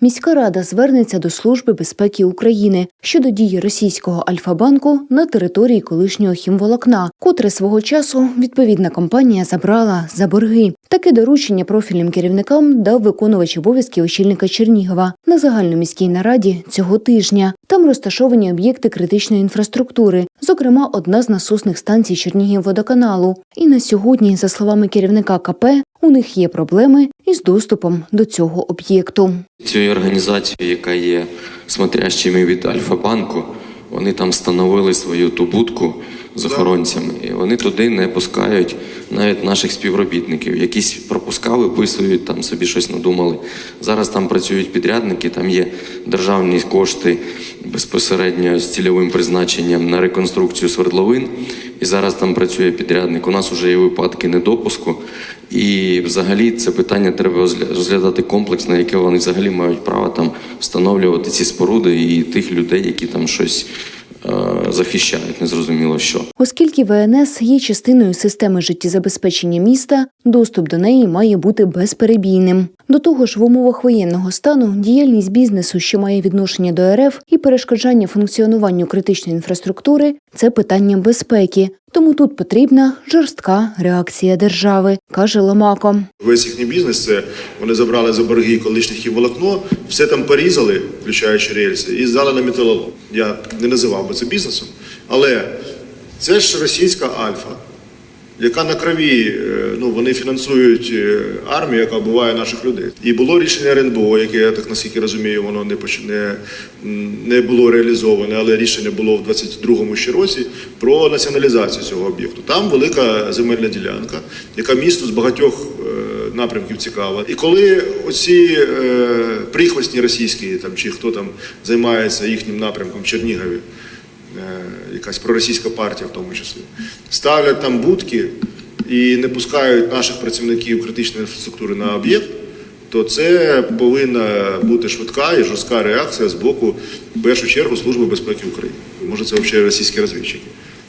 Міська рада звернеться до Служби безпеки України щодо дії російського Альфа-банку на території колишнього хімволокна, котре свого часу відповідна компанія забрала за борги. Таке доручення профільним керівникам дав виконувач обов'язки очільника Чернігова на загальноміській нараді цього тижня. Там розташовані об'єкти критичної інфраструктури, зокрема одна з насосних станцій Чернігівводоканалу. І на сьогодні, за словами керівника КП, у них є проблеми із доступом до цього об'єкту. Цією організацією, яка є смотрящими від Альфа-банку, вони там встановили свою ту будку з охоронцями, і вони туди не пускають навіть наших співробітників. Якісь пропуска виписують, там собі щось надумали. Зараз там працюють підрядники, там є державні кошти безпосередньо з цільовим призначенням на реконструкцію свердловин. І зараз там працює підрядник. У нас вже є випадки недопуску. І взагалі це питання треба розгля- розглядати комплексно, яке вони взагалі мають право там встановлювати ці споруди і тих людей, які там щось захищають, незрозуміло що. Оскільки ВНС є частиною системи життєзабезпечення міста, доступ до неї має бути безперебійним. До того ж, в умовах воєнного стану діяльність бізнесу, що має відношення до РФ, і перешкоджання функціонуванню критичної інфраструктури це питання безпеки. Тому тут потрібна жорстка реакція держави, каже Ломако. Весь їхній бізнес це вони забрали за борги колишніх і волокно, все там порізали, включаючи рельси, і здали на металолом. Я не називав би це бізнесом, але це ж російська альфа, яка на крові, е, ну вони фінансують е, армію, яка вбиває наших людей. І було рішення РНБО, яке я так наскільки розумію, воно не поч- не, було реалізоване, але рішення було в 22-му ще році про націоналізацію цього об'єкту. Там велика земельна ділянка, яка місту з багатьох е, напрямків цікава. І коли оці е, прихвостні російські там чи хто там займається їхнім напрямком Чернігові, е, якась проросійська партія в тому числі, ставлять там будки і не пускають наших працівників критичної інфраструктури на об'єкт, то це повинна бути швидка і жорстка реакція з боку, в першу чергу, Служби безпеки України. Може, це взагалі російські розвідчики.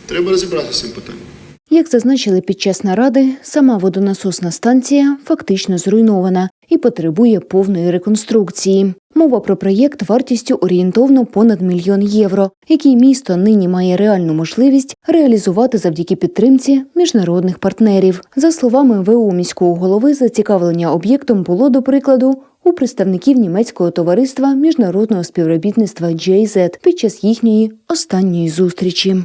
Треба розібратися з цим питанням. Як зазначили під час наради, сама водонасосна станція фактично зруйнована і потребує повної реконструкції. Мова про проєкт вартістю орієнтовно понад мільйон євро, який місто нині має реальну можливість реалізувати завдяки підтримці міжнародних партнерів. За словами ВУ міського голови, зацікавлення об'єктом було до прикладу. У представників німецького товариства міжнародного співробітництва GIZ під час їхньої останньої зустрічі.